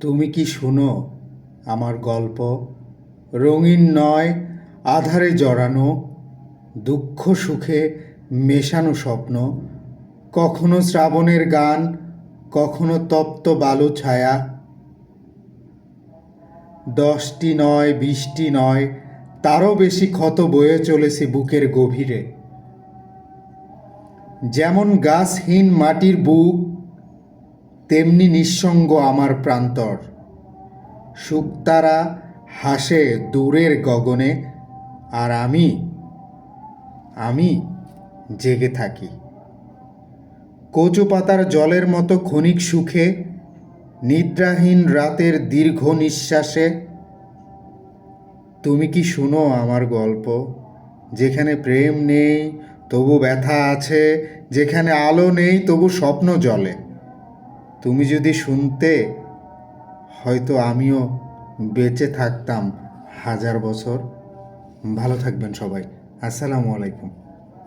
তুমি কি শোনো আমার গল্প? রঙিন নয়, আধারে জড়ানো, দুঃখ সুখে মেশানো স্বপ্ন। কখনো শ্রাবণের গান, কখনো তপ্ত বালু ছায়া। দশটি নয়, বিশটি নয়, তারও বেশি ক্ষত বয়ে চলেছে বুকের গভীরে। যেমন গাছহীন মাটির বুক তেমনি নিঃসঙ্গ আমার প্রান্তর। শুকতারা হাসে দূরের গগনে, আর আমি আমি জেগে থাকি। কচু পাতার জলের মতো ক্ষণিক সুখে, নিদ্রাহীন রাতের দীর্ঘ নিঃশ্বাসে, তুমি কি শুনো আমার গল্প? যেখানে প্রেম নেই, তবু ব্যথা আছে, যেখানে আলো নেই, তবু স্বপ্ন জ্বলে। তুমি যদি শুনতে হয়তো আমিও বেঁচে থাকতাম হাজার বছর। ভালো থাকবেন সবাই। আসসালামু আলাইকুম।